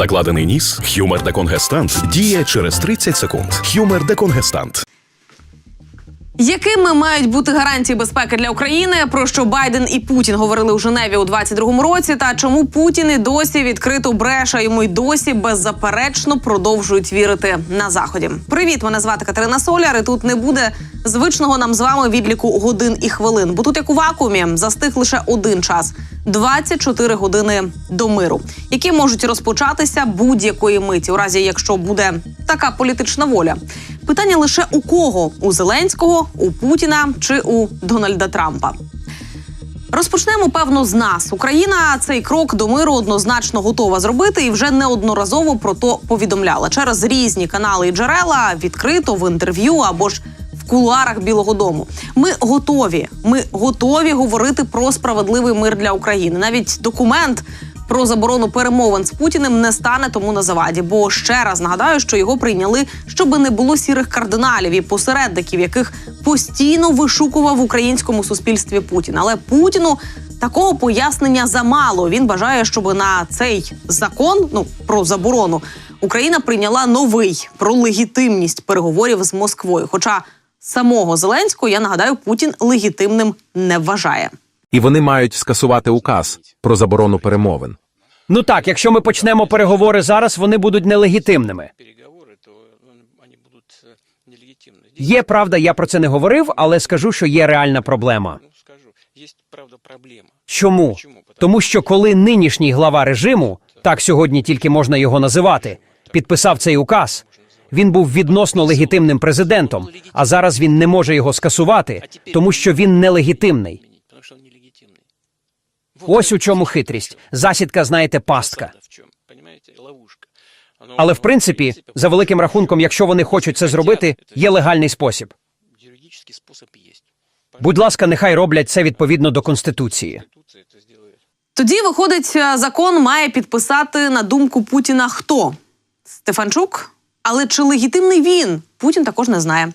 Закладений ніс. Хюмер деконгестант діє через 30 секунд. Хюмер деконгестант. Якими мають бути гарантії безпеки для України? Про що Байден і Путін говорили у Женеві у 22-му році? Та чому Путін і досі відкрито бреше йому й досі беззаперечно продовжують вірити на заході? Привіт, мене звати Катерина Соляр. І тут не буде звичного нам з вами відліку годин і хвилин. Бо тут як у вакуумі застиг лише один час 24 години до миру, які можуть розпочатися будь-якої миті, у разі якщо буде така політична воля. Питання лише у кого: у Зеленського, у Путіна чи у Дональда Трампа. Розпочнемо певно з нас. Україна цей крок до миру однозначно готова зробити і вже неодноразово про то повідомляла через різні канали і джерела, відкрито в інтерв'ю або ж в кулуарах Білого Дому. Ми готові. Ми готові говорити про справедливий мир для України. Навіть документ. Про заборону перемовин з Путіним не стане тому на заваді. Бо ще раз нагадаю, що його прийняли, щоби не було сірих кардиналів і посередників, яких постійно вишукував в українському суспільстві Путін. Але Путіну такого пояснення замало. Він бажає, щоб на цей закон, ну про заборону, Україна прийняла новий про легітимність переговорів з Москвою. Хоча самого Зеленського я нагадаю, Путін легітимним не вважає. І вони мають скасувати указ про заборону перемовин. Ну так, якщо ми почнемо переговори зараз, вони будуть нелегітимними. переговоры, то э, они будут э, нелегитимны. Здесь, Є правда, я про це не говорив, але скажу, що є реальна проблема. ну, скажу, есть, правда, проблема. Чому? Тому що коли нинішній глава режиму, так сьогодні тільки можна його називати, підписав цей указ, він був відносно легітимним президентом, а зараз він не може його скасувати, тому що він нелегітимний. Ось у чому хитрість. Засідка, знаєте, пастка. Але в принципі, за великим рахунком, якщо вони хочуть це зробити, є легальний спосіб. Будь ласка, нехай роблять це відповідно до конституції. Тоді виходить, закон має підписати на думку Путіна хто? Стефанчук? Але чи легітимний він? Путін також не знає.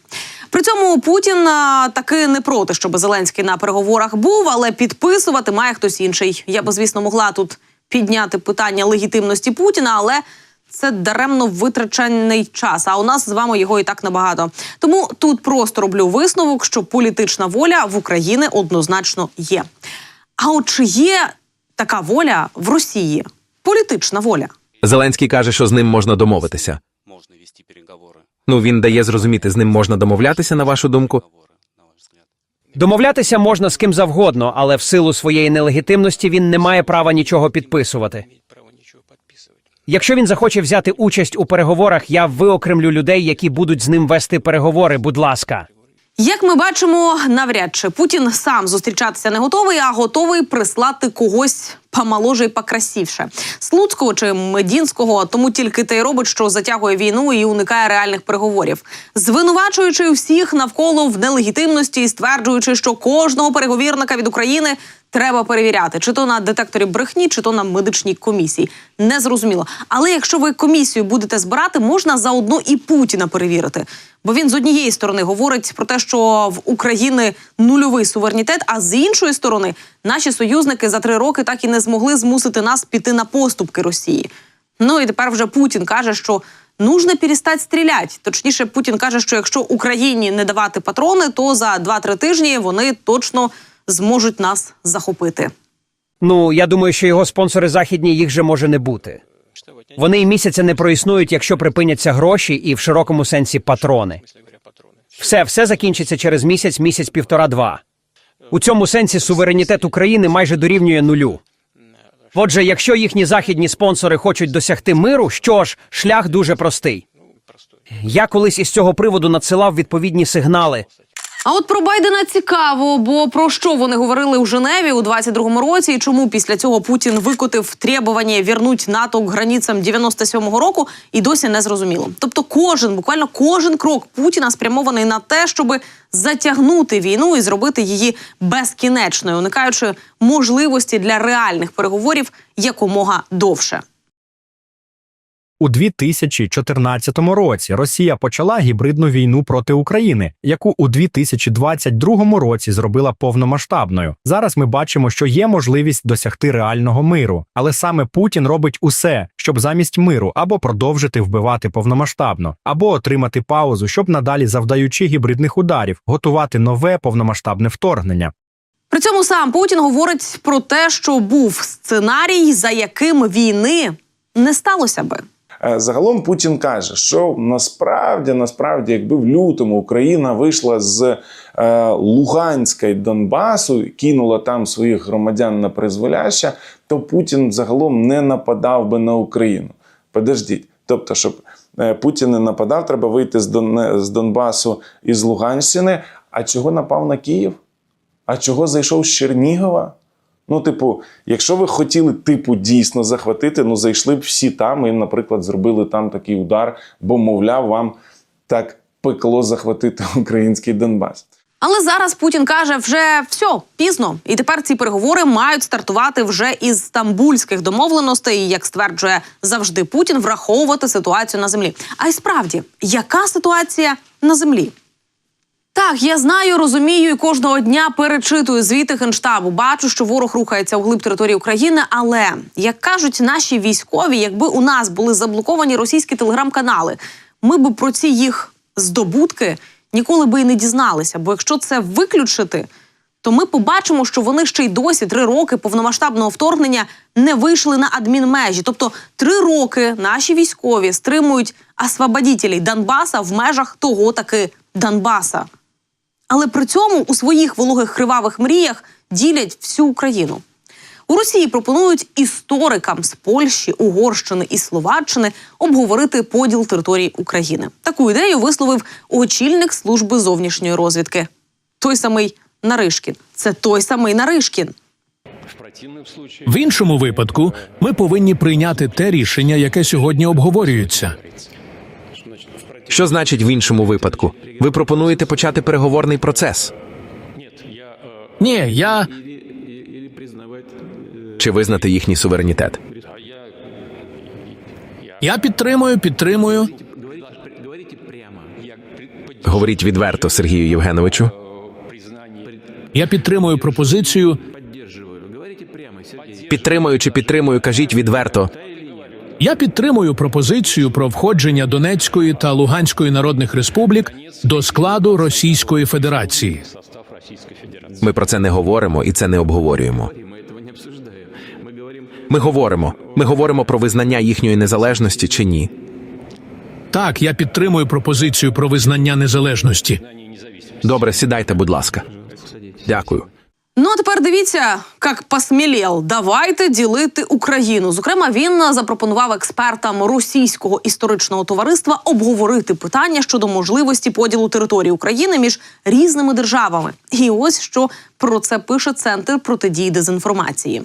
При цьому Путін а, таки не проти, щоб Зеленський на переговорах був, але підписувати має хтось інший. Я би, звісно, могла тут підняти питання легітимності Путіна, але це даремно витрачений час. А у нас з вами його і так набагато. Тому тут просто роблю висновок, що політична воля в Україні однозначно є. А от чи є така воля в Росії? Політична воля. Зеленський каже, що з ним можна домовитися. Можно вести переговоры. Ну він дає зрозуміти, з ним можна домовлятися, на вашу думку. Домовлятися можна з ким завгодно, але в силу своєї нелегітимності він не має права нічого підписувати. Якщо він захоче взяти участь у переговорах, я виокремлю людей, які будуть з ним вести переговори. Будь ласка. Як ми бачимо, навряд чи Путін сам зустрічатися не готовий, а готовий прислати когось помоложе і покрасивше. Слуцького чи Медінського, тому тільки те й робить, що затягує війну і уникає реальних переговорів, звинувачуючи всіх навколо в нелегітимності і стверджуючи, що кожного переговірника від України треба перевіряти, чи то на детекторі брехні, чи то на медичній комісії. Незрозуміло. Але якщо ви комісію будете збирати, можна заодно і Путіна перевірити. Бо він з однієї сторони говорить про те, що в України нульовий суверенітет, а з іншої сторони наші союзники за три роки так і не змогли змусити нас піти на поступки Росії. Ну і тепер вже Путін каже, що нужно перестати стріляти. Точніше, Путін каже, що якщо Україні не давати патрони, то за 2-3 тижні вони точно зможуть нас захопити. Ну я думаю, що його спонсори західні їх же може не бути. Вони і місяця не проіснують, якщо припиняться гроші і в широкому сенсі патрони. Все, все закінчиться через місяць, місяць, півтора-два. У цьому сенсі суверенітет України майже дорівнює нулю. Отже, якщо їхні західні спонсори хочуть досягти миру, що ж, шлях дуже простий. Я колись із цього приводу надсилав відповідні сигнали. А от про Байдена цікаво, бо про що вони говорили у Женеві у 22-му році, і чому після цього Путін викотив требування вірнуть НАТО к границям 97-го року, і досі не зрозуміло. Тобто, кожен, буквально кожен крок Путіна спрямований на те, щоб затягнути війну і зробити її безкінечною, уникаючи можливості для реальних переговорів якомога довше. У 2014 році Росія почала гібридну війну проти України, яку у 2022 році зробила повномасштабною. Зараз ми бачимо, що є можливість досягти реального миру, але саме Путін робить усе, щоб замість миру або продовжити вбивати повномасштабно, або отримати паузу, щоб надалі, завдаючи гібридних ударів, готувати нове повномасштабне вторгнення. При цьому сам Путін говорить про те, що був сценарій, за яким війни не сталося би. Е, Загалом Путін каже, що насправді, насправді, якби в лютому Україна вийшла з е, Луганська й Донбасу, і кинула там своїх громадян на призволяще, то Путін загалом не нападав би на Україну. Подождіть. Тобто, щоб е, Путін не нападав, треба вийти з Донбасу і з Луганщини. А чого напав на Київ? А чого зайшов з Чернігова? Ну, типу, якщо ви хотіли, типу, дійсно захватити, ну зайшли б всі там і, наприклад, зробили там такий удар, бо, мовляв, вам так пекло захватити український Донбас. Але зараз Путін каже, вже все пізно, і тепер ці переговори мають стартувати вже із стамбульських домовленостей. Як стверджує завжди Путін, враховувати ситуацію на землі. А й справді, яка ситуація на землі? Так, я знаю, розумію і кожного дня перечитую звіти генштабу. Бачу, що ворог рухається у глиб території України. Але як кажуть наші військові, якби у нас були заблоковані російські телеграм-канали, ми б про ці їх здобутки ніколи би і не дізналися. Бо якщо це виключити, то ми побачимо, що вони ще й досі три роки повномасштабного вторгнення не вийшли на адмінмежі. Тобто три роки наші військові стримують освободітелей Донбаса в межах того таки Донбаса. Але при цьому у своїх вологих кривавих мріях ділять всю Україну. У Росії пропонують історикам з Польщі, Угорщини і Словаччини обговорити поділ території України. Таку ідею висловив очільник служби зовнішньої розвідки. Той самий Наришкін. Це той самий Наришкін. В іншому випадку ми повинні прийняти те рішення, яке сьогодні обговорюється. Що значить в іншому випадку? Ви пропонуєте почати переговорний процес? Ні, я Чи визнати їхній суверенітет? Я підтримую, підтримую. Говоріть відверто, Сергію Євгеновичу. Я підтримую пропозицію. Підтримую чи підтримую, кажіть відверто. Я підтримую пропозицію про входження Донецької та Луганської народних республік до складу Російської Федерації. Ми про це не говоримо і це не обговорюємо. Ми говоримо. Ми говоримо про визнання їхньої незалежності чи ні. Так, я підтримую пропозицію про визнання незалежності. Добре, сідайте, будь ласка. Дякую. Ну а тепер дивіться, як посмілєл. Давайте ділити Україну. Зокрема, він запропонував експертам російського історичного товариства обговорити питання щодо можливості поділу території України між різними державами. І ось що про це пише центр протидії дезінформації.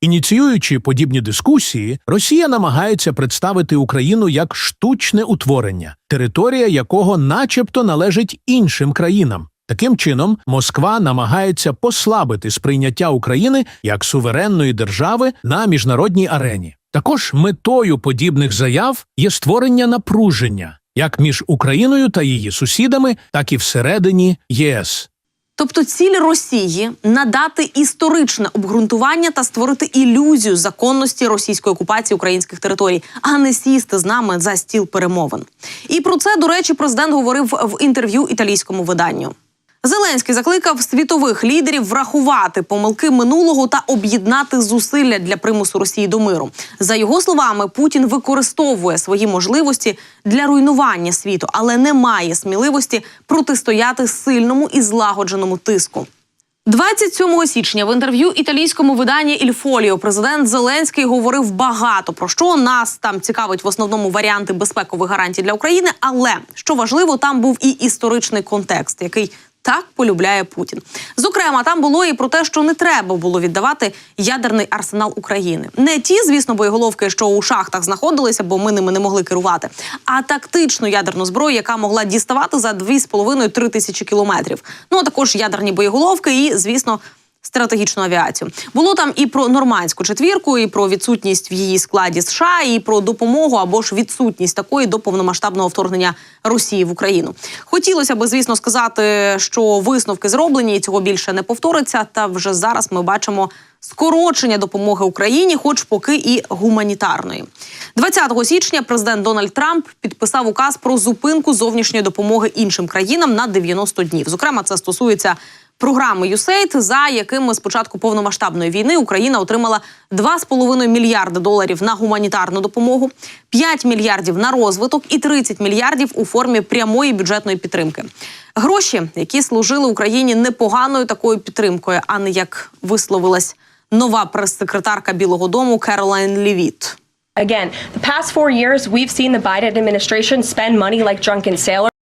Ініціюючи подібні дискусії, Росія намагається представити Україну як штучне утворення, територія якого, начебто, належить іншим країнам. Таким чином, Москва намагається послабити сприйняття України як суверенної держави на міжнародній арені. Також метою подібних заяв є створення напруження як між Україною та її сусідами, так і всередині ЄС. Тобто ціль Росії надати історичне обґрунтування та створити ілюзію законності російської окупації українських територій, а не сісти з нами за стіл перемовин. І про це, до речі, президент говорив в інтерв'ю італійському виданню. Зеленський закликав світових лідерів врахувати помилки минулого та об'єднати зусилля для примусу Росії до миру. За його словами, Путін використовує свої можливості для руйнування світу, але не має сміливості протистояти сильному і злагодженому тиску. 27 січня в інтерв'ю італійському виданні «Ільфоліо» президент Зеленський говорив багато про що нас там цікавить в основному варіанти безпекових гарантій для України. Але що важливо, там був і історичний контекст, який так полюбляє Путін. Зокрема, там було і про те, що не треба було віддавати ядерний арсенал України. Не ті, звісно, боєголовки, що у шахтах знаходилися, бо ми ними не могли керувати, а тактичну ядерну зброю, яка могла діставати за 2,5-3 тисячі кілометрів. Ну а також ядерні боєголовки і, звісно. Стратегічну авіацію. Було там і про нормандську четвірку, і про відсутність в її складі США, і про допомогу або ж відсутність такої до повномасштабного вторгнення Росії в Україну. Хотілося би, звісно, сказати, що висновки зроблені і цього більше не повториться. Та вже зараз ми бачимо скорочення допомоги Україні, хоч поки і гуманітарної. 20 січня президент Дональд Трамп підписав указ про зупинку зовнішньої допомоги іншим країнам на 90 днів. Зокрема, це стосується програми USAID, за якими з початку повномасштабної війни Україна отримала 2,5 мільярди доларів на гуманітарну допомогу, 5 мільярдів на розвиток і 30 мільярдів у формі прямої бюджетної підтримки. Гроші, які служили Україні непоганою такою підтримкою, а не як висловилась нова прес-секретарка Білого Дому Керолайн Лівіт. Again, the past four years, we've seen the Biden administration spend money like drunken sailors.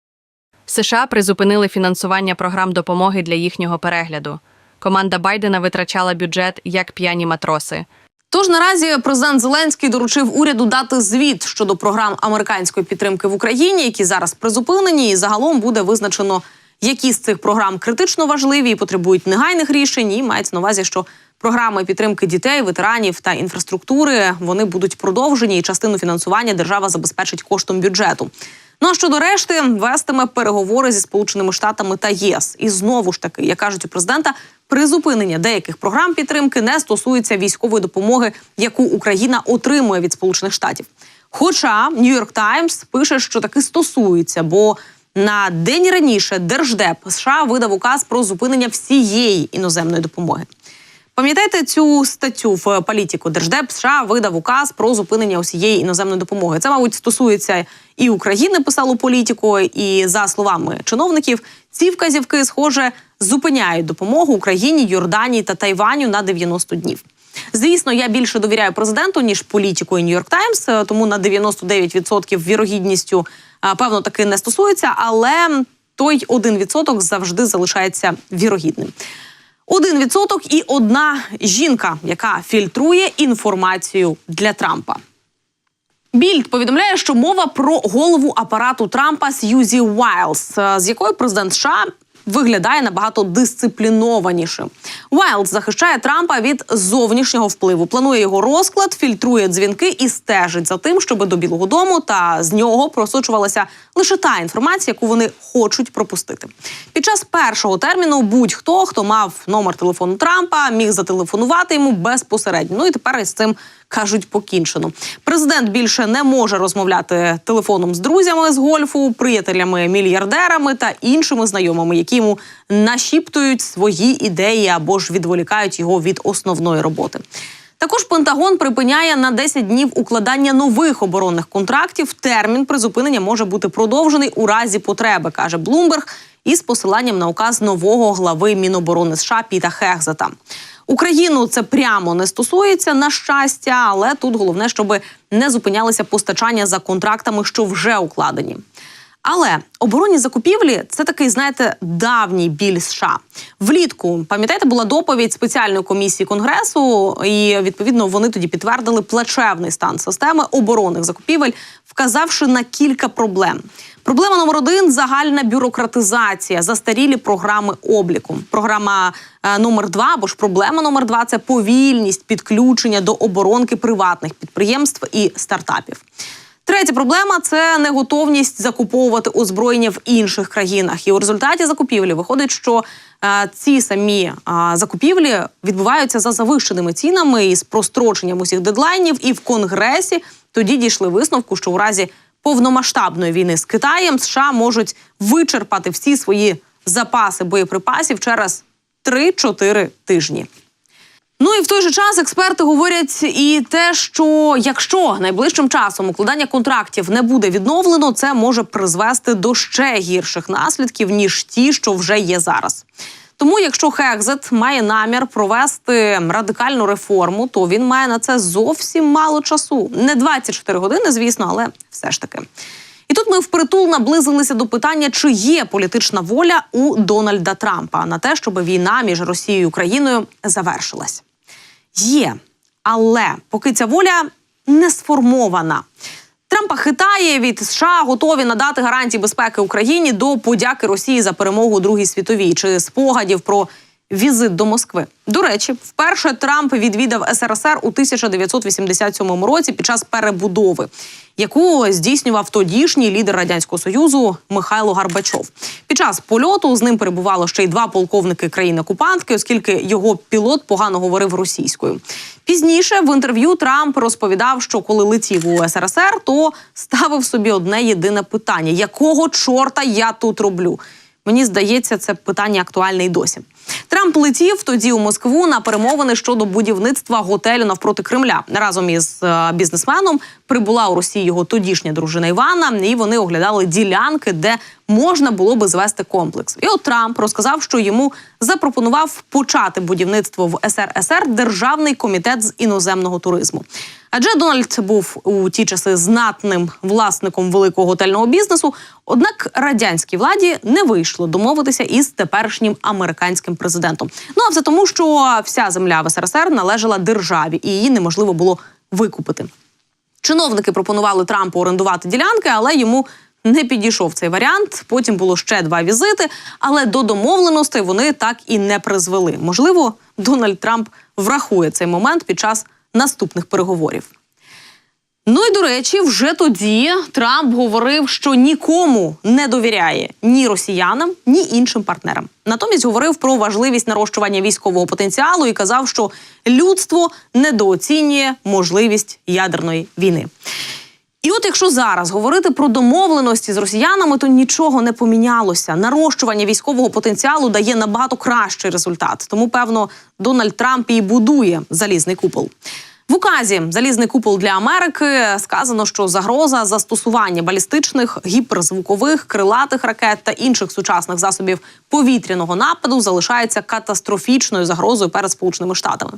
США призупинили фінансування програм допомоги для їхнього перегляду. Команда Байдена витрачала бюджет як п'яні матроси. Тож наразі президент Зеленський доручив уряду дати звіт щодо програм американської підтримки в Україні, які зараз призупинені, і загалом буде визначено, які з цих програм критично важливі і потребують негайних рішень. І мається на увазі, що програми підтримки дітей, ветеранів та інфраструктури вони будуть продовжені, і частину фінансування держава забезпечить коштом бюджету. Ну а щодо решти, вестиме переговори зі сполученими штатами та ЄС. І знову ж таки, як кажуть у президента, призупинення деяких програм підтримки не стосується військової допомоги, яку Україна отримує від Сполучених Штатів. Хоча Нью-Йорк Таймс пише, що таки стосується, бо на день раніше Держдеп США видав указ про зупинення всієї іноземної допомоги. Пам'ятаєте цю статтю в політику? Держдеп США видав указ про зупинення усієї іноземної допомоги. Це, мабуть, стосується і України, писало політико, і за словами чиновників, ці вказівки, схоже, зупиняють допомогу Україні, Йорданії та Тайваню на 90 днів. Звісно, я більше довіряю президенту ніж політику і Нью-Йорк Таймс, е, тому на 99% вірогідністю е, певно таки не стосується, але той 1% завжди залишається вірогідним. Один відсоток і одна жінка, яка фільтрує інформацію для Трампа. Більд повідомляє, що мова про голову апарату Трампа Сьюзі Уайлз, е, з якою президент США виглядає набагато дисциплінованішим. Уайлз захищає Трампа від зовнішнього впливу, планує його розклад, фільтрує дзвінки і стежить за тим, щоб до Білого Дому та з нього просочувалася лише та інформація, яку вони хочуть пропустити. Під час першого терміну будь-хто, хто мав номер телефону Трампа, міг зателефонувати йому безпосередньо. Ну і тепер із цим кажуть покінчено. Президент більше не може розмовляти телефоном з друзями з гольфу, приятелями, мільярдерами та іншими знайомими, які йому нашіптують свої ідеї або ж відволікають його від основної роботи. Також Пентагон припиняє на 10 днів укладання нових оборонних контрактів. Термін призупинення може бути продовжений у разі потреби, каже Блумберг, із посиланням на указ нового глави Міноборони США Піта Хехзета. Україну це прямо не стосується на щастя, але тут головне, щоб не зупинялися постачання за контрактами, що вже укладені. Але оборонні закупівлі це такий, знаєте, давній біль США. Влітку пам'ятаєте, була доповідь спеціальної комісії конгресу, і відповідно вони тоді підтвердили плачевний стан системи оборонних закупівель, вказавши на кілька проблем. Проблема номер один загальна бюрократизація, застарілі програми обліку. Програма е, номер два або ж проблема номер два це повільність підключення до оборонки приватних підприємств і стартапів. Третя проблема це неготовність закуповувати озброєння в інших країнах. І у результаті закупівлі виходить, що е, ці самі е, закупівлі відбуваються за завищеними цінами і з простроченням усіх дедлайнів. І в конгресі тоді дійшли висновку, що у разі повномасштабної війни з Китаєм США можуть вичерпати всі свої запаси боєприпасів через 3-4 тижні. Ну і в той же час експерти говорять і те, що якщо найближчим часом укладання контрактів не буде відновлено, це може призвести до ще гірших наслідків ніж ті, що вже є зараз. Тому, якщо Хекзет має намір провести радикальну реформу, то він має на це зовсім мало часу. Не 24 години, звісно, але все ж таки. Тут ми впритул наблизилися до питання, чи є політична воля у Дональда Трампа на те, щоб війна між Росією і Україною завершилась. Є, але поки ця воля не сформована. Трампа хитає від США, готові надати гарантії безпеки Україні до подяки Росії за перемогу у Другій світовій чи спогадів про візит до Москви. До речі, вперше Трамп відвідав СРСР у 1987 році під час перебудови, яку здійснював тодішній лідер радянського союзу Михайло Гарбачов. Під час польоту з ним перебувало ще й два полковники країни-окупантки, оскільки його пілот погано говорив російською. Пізніше в інтерв'ю Трамп розповідав, що коли летів у СРСР, то ставив собі одне єдине питання: якого чорта я тут роблю? Мені здається, це питання актуальне й досі. Трамп летів тоді у Москву на перемовини щодо будівництва готелю навпроти Кремля. Разом із е, бізнесменом прибула у Росії його тодішня дружина Івана, і вони оглядали ділянки, де можна було би звести комплекс. І от Трамп розказав, що йому запропонував почати будівництво в СРСР Державний комітет з іноземного туризму. Адже Дональд був у ті часи знатним власником великого готельного бізнесу. Однак радянській владі не вийшло домовитися із теперішнім американським президентом. Ну а все тому, що вся земля в СРСР належала державі, і її неможливо було викупити. Чиновники пропонували Трампу орендувати ділянки, але йому не підійшов цей варіант. Потім було ще два візити, але до домовленостей вони так і не призвели. Можливо, Дональд Трамп врахує цей момент під час наступних переговорів. Ну і до речі, вже тоді Трамп говорив, що нікому не довіряє ні росіянам, ні іншим партнерам. Натомість говорив про важливість нарощування військового потенціалу і казав, що людство недооцінює можливість ядерної війни. І от якщо зараз говорити про домовленості з росіянами, то нічого не помінялося. Нарощування військового потенціалу дає набагато кращий результат. Тому, певно, Дональд Трамп і будує залізний купол. В указі залізний купол для Америки сказано, що загроза застосування балістичних, гіперзвукових, крилатих ракет та інших сучасних засобів повітряного нападу залишається катастрофічною загрозою перед Сполученими Штатами.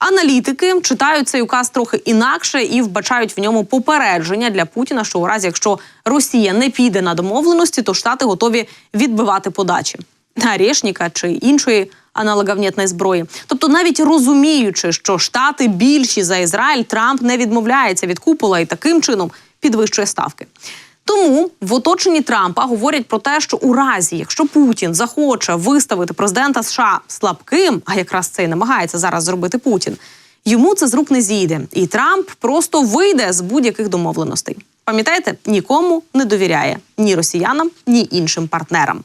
Аналітики читають цей указ трохи інакше і вбачають в ньому попередження для Путіна, що у разі, якщо Росія не піде на домовленості, то штати готові відбивати подачі Орешника чи іншої аналоговнітної зброї. Тобто, навіть розуміючи, що штати більші за Ізраїль, Трамп не відмовляється від купола і таким чином підвищує ставки. Тому в оточенні Трампа говорять про те, що у разі, якщо Путін захоче виставити президента США слабким, а якраз це і намагається зараз зробити Путін, йому це з рук не зійде, і Трамп просто вийде з будь-яких домовленостей. Пам'ятаєте, нікому не довіряє ні росіянам, ні іншим партнерам.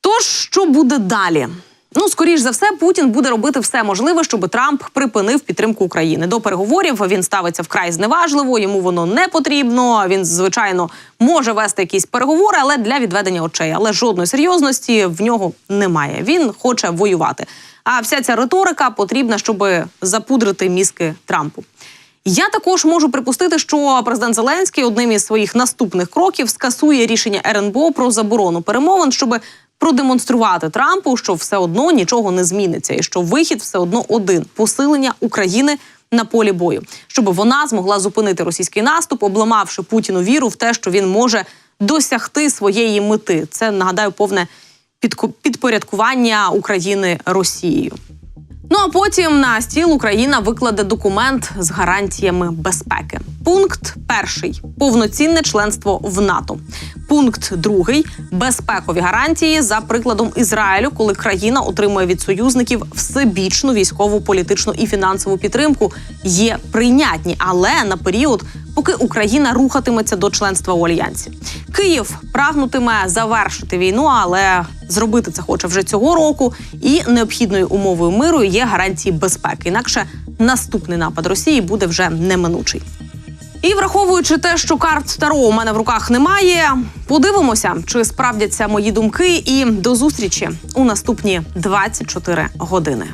Тож, що буде далі? Ну, скоріш за все, Путін буде робити все можливе, щоб Трамп припинив підтримку України. До переговорів він ставиться вкрай зневажливо, йому воно не потрібно. Він, звичайно, може вести якісь переговори, але для відведення очей. Але жодної серйозності в нього немає. Він хоче воювати. А вся ця риторика потрібна, щоб запудрити мізки Трампу. Я також можу припустити, що президент Зеленський одним із своїх наступних кроків скасує рішення РНБО про заборону перемовин, щоб продемонструвати Трампу, що все одно нічого не зміниться, і що вихід все одно один посилення України на полі бою, щоб вона змогла зупинити російський наступ, обламавши Путіну віру в те, що він може досягти своєї мети. Це нагадаю повне підпорядкування України Росією. Ну а потім на стіл Україна викладе документ з гарантіями безпеки. Пункт перший повноцінне членство в НАТО. Пункт другий безпекові гарантії за прикладом Ізраїлю, коли країна отримує від союзників всебічну військову, політичну і фінансову підтримку, є прийнятні, але на період, поки Україна рухатиметься до членства у альянсі. Київ прагнутиме завершити війну, але зробити це хоче вже цього року. І необхідною умовою миру є гарантії безпеки. Інакше наступний напад Росії буде вже неминучий. І враховуючи те, що карт Таро у мене в руках немає, подивимося, чи справдяться мої думки. І до зустрічі у наступні 24 години.